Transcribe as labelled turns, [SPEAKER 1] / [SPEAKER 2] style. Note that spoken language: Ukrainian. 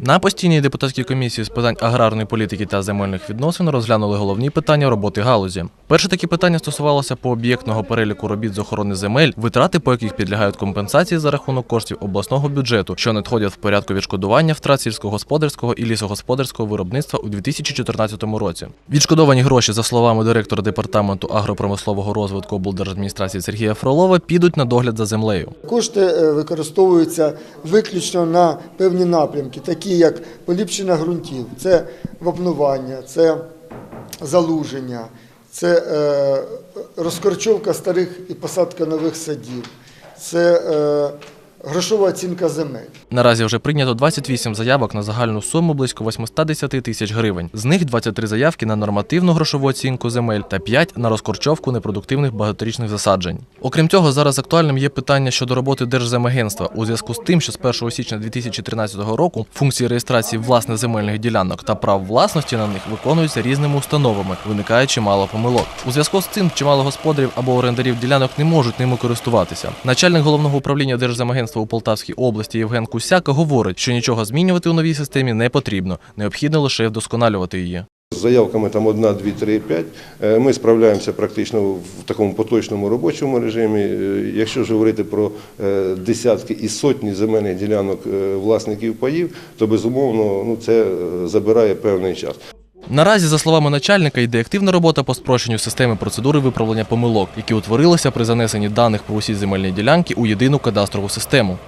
[SPEAKER 1] На постійній депутатській комісії з питань аграрної політики та земельних відносин розглянули головні питання роботи галузі. Перше такі питання стосувалося пооб'єктного переліку робіт з охорони земель, витрати по яких підлягають компенсації за рахунок коштів обласного бюджету, що надходять в порядку відшкодування втрат сільськогосподарського і лісогосподарського виробництва у 2014 році. Відшкодовані гроші, за словами директора департаменту агропромислового розвитку облдержадміністрації Сергія Фролова, підуть на догляд за землею.
[SPEAKER 2] Кошти е, використовуються виключно на певні напрямки, такі як поліпшення ґрунтів, це вапнування, це залуження, це е, розкорчовка старих і посадка нових садів, це е, грошова оцінка земель.
[SPEAKER 1] Наразі вже прийнято 28 заявок на загальну суму близько 810 тисяч гривень. З них 23 заявки на нормативну грошову оцінку земель та 5 на розкорчовку непродуктивних багаторічних засаджень. Окрім цього, зараз актуальним є питання щодо роботи Держземагентства у зв'язку з тим, що з 1 січня 2013 року функції реєстрації власне земельних ділянок та прав власності на них виконуються різними установами, виникає чимало помилок. У зв'язку з цим чимало господарів або орендарів ділянок не можуть ними користуватися. Начальник головного управління Держземагентства у Полтавській області Євген Кусяка говорить, що нічого змінювати у новій системі не потрібно, необхідно лише вдосконалювати її.
[SPEAKER 3] З заявками там 1, 2, 3, 5 е, ми справляємося практично в такому поточному робочому режимі. Е, Якщо ж говорити про е, десятки і сотні земельних ділянок е, власників паїв, то безумовно ну, це забирає певний час.
[SPEAKER 1] Наразі, за словами начальника, йде активна робота по спрощенню системи процедури виправлення помилок, які утворилися при занесенні даних про усі земельні ділянки у єдину кадастрову систему.